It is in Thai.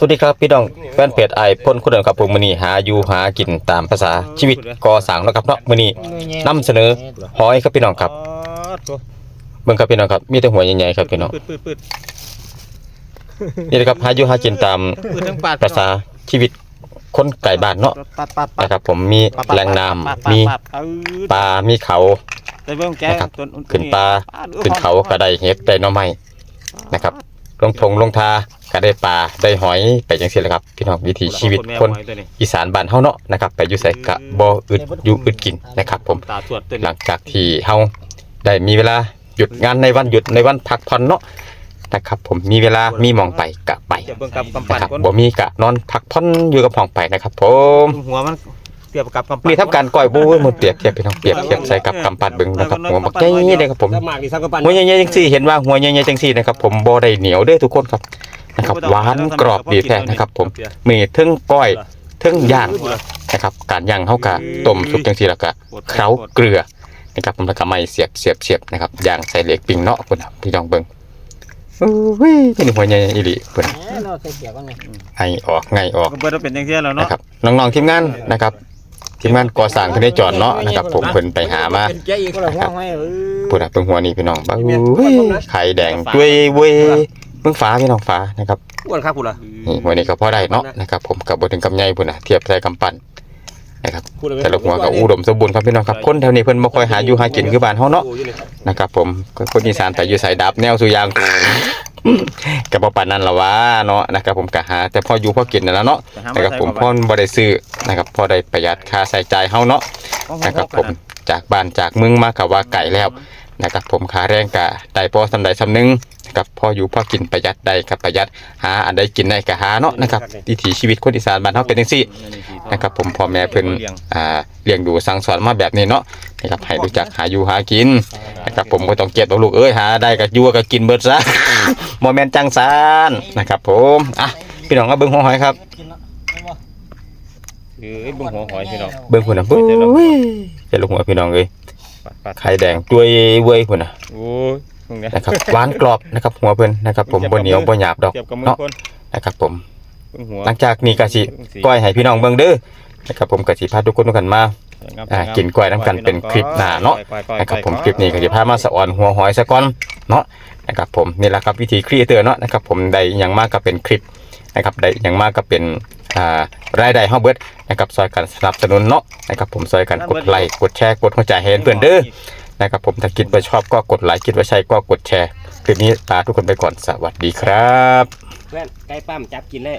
สวัสดีครับพี่น้องแฟนเพจไอพ่นคุณเดิมครับผมมื้อนี้หาอยู่หากินตามภาษาชีวิตก่อสร้างเนาะครับเนาะมื้อนี้นำเสนอหอยครับพี่น้องครับตัวเบิ่งครับพี่น้องครับมีแต่หัวใหญ่ๆครับพี่น้องปืดปืดปืดนี่นะครับหาอยู่หากินตามปืดทั้งปาดภาษาชีวิตคนไก่บ้านเนาะปัดปัดปัดนะครับ ผมมีปัดปัดแหล่งน้ำปัดปัดมีปัดเออปลามีเขาแต่เบิ่งแกนะครับต้ขึ้นปลาขึ้นเขาก็ได้เห็ดได้หน่อไม้นะครับ ลงทงลงทาก็ได้ปลาได้หอยไปจังซี่แหละครับพี่น้องวิถีชีวิตคนอีสานบ้านเฮาเนาะนะครับไปอยู่ไสกะบ่อึดอยู่อึดกินนะครับผมตาตรวจตัวหลังจากที่เฮาได้มีเวลาหยุดงานในวันหยุดในวันพักผ่อนเนาะนะครับผมมีเวลามีหมองไปกะไปจะเบิ่งกับกำนะปั้นครับคนบ่มีกะนอนพักผ่อนอยู่กับห้องไปนะครับ ผมหัวมันเทียบกับกำปั้นนี่ทำการก้อยบูมันเปรียบเทียบพี่น้องเปรียบเทียบใส่กับกำปั้นเบิ่งนะครับหัวบักใหญ่เลยครับผมถ้ามากนี่สักกระปันหัวใหญ่ๆจังซี่เห็นว่าหัวใหญ่ๆจังซี่นะครับผมบ่ได้เหนียวเด้อทุกคนครับนะครับหวานกรอบดีแท้นะครับผมมีเทั้งก้อยเทั้งย่างนะครับการย่างเฮากะต้มสุกจังซี่แล้วก็เคล้าเกลือนะครับผมแล้วก็ไม่เสียบเสียบเสียบนะครับย่างใส่เหล็กปิ้งเนาะพุ่นน่ะพี่น้องเบิ่งโอ้ยเป็นหัวใหญ่อีหลีพุ่นน่ะเราใส่เกียร์ก่อนไงไอออกไงออกก็เบิ่งว่าเป็นจังซี่แล้วเนาะนะครับน้องๆทีมงานนะครับ ทีมงานก่อสร้างเพิ่นได้จอดเนาะนะครับผมเพิ่นไปหามาเป็นเกียร์อีกคนละหัวไว้เออพุ่นน่ะเบิ่งหัวนี่พี่น้องบ้าอุ้ยไข่แดงด้วยเว้ยเบิ่งฟ้าพี่น้องฟ้านะครับ อ้วนครับคุณล่ะนี่หัวนี้ก็พอได้เนาะนะครับผมก็บ่ถึงกับใหญ่พุ่นน่ะเทียบใส่กำปั้นนะครับแต่ละหัวก็อุดมสมบูรณ์ครับพี่น้องครับคนแถวนี้เพิ่นบ่ค่อยหาอยู่หากินคือบ้านเฮาเนาะนะครับผมก็คนอีสานไปอยู่สายดับแนวสุยาง ก็บ่ปานนั้นล่ะวะเนาะนะครับผมก็หา แต่พออยู่พอกินนั่นล่ะเนาะนะครับผมพอบ่ได้ซื้อนะครับพอได้ประหยัดค่าใช้จ่ายเฮาเนาะนะครับผมจากบ้านจากเมืองมาก็ว่าไกลแล้วนะครับผมค่าแรงก็ได้พอสำใดสำนึง นะครับพออยู่พอกินประหยัดได้ครับประหยัดหาอันใดกินได้ก็หาเนาะนะครับวิถีชีวิตคนอีสานบ้านเฮาเป็นจังซี่นะครับผมพ่อแม่เพิ่นอ่าเลี้ยงดูสั่งสอนมาแบบนี้เนาะนะครับให้รู้จักหาอยู่หากินนะครับผมก็ต้องเก็บเอาลูกเอ้ยหาได้ก็อยู่ก็กินเบิดซะบ่แม่นจังซานนะครับผมอะพี่น้องมาเบิ่งหัวหอยครับเอ้ยเบิ่งหัวหอยพี่น้องเบิ่งพุ่นน่ะเบิ่งเจ้าลูกหัวพี่น้องเอ้ยปัดปัดไข่แดงด้วยเว้ยพุ่นน่ะโอ้ยตรงเนี้ยนะครับหวานกรอบนะครับ หัวเพิ่นนะครับ ผมบ่เหนียวบ่หยาบดอกเทียบกับมือเนาะคนนะครับ ผมเบิ่งหัวหลังจากนี้ก็สิก้อยให้พี่น้องเบิ่งเด้อนะครับผมก็สิพาทุกคนทุกคนมาอ่ากินกล้วยน้ำกันเป็นคลิปหน้าเนาะนะครับผมคลิปนี้ก็จะพามาสอนหัวหอยซะก่อนเนาะนะครับผมนี่แหละครับวิธีครีเอเตอร์เนาะนะครับผมได้อยังมากก็เป็นคลิปนะครับได้อยังมากก็เป็นอ่ารายได้เฮาเบิดนะครับซอยกันสนับสนุนเนาะนะครับผมซอยกันกดไลค์กดแชร์กดหัวใจให้เพื่อนเด้อ นะครับผมถ้าคิดว่าชอบก็กดไลค์คิดว่าใช่ก็กดแชร์คลิปนี้ลาทุกคนไปก่อนสวัสดีครับแว่นใก่ปั้มจับกินเลย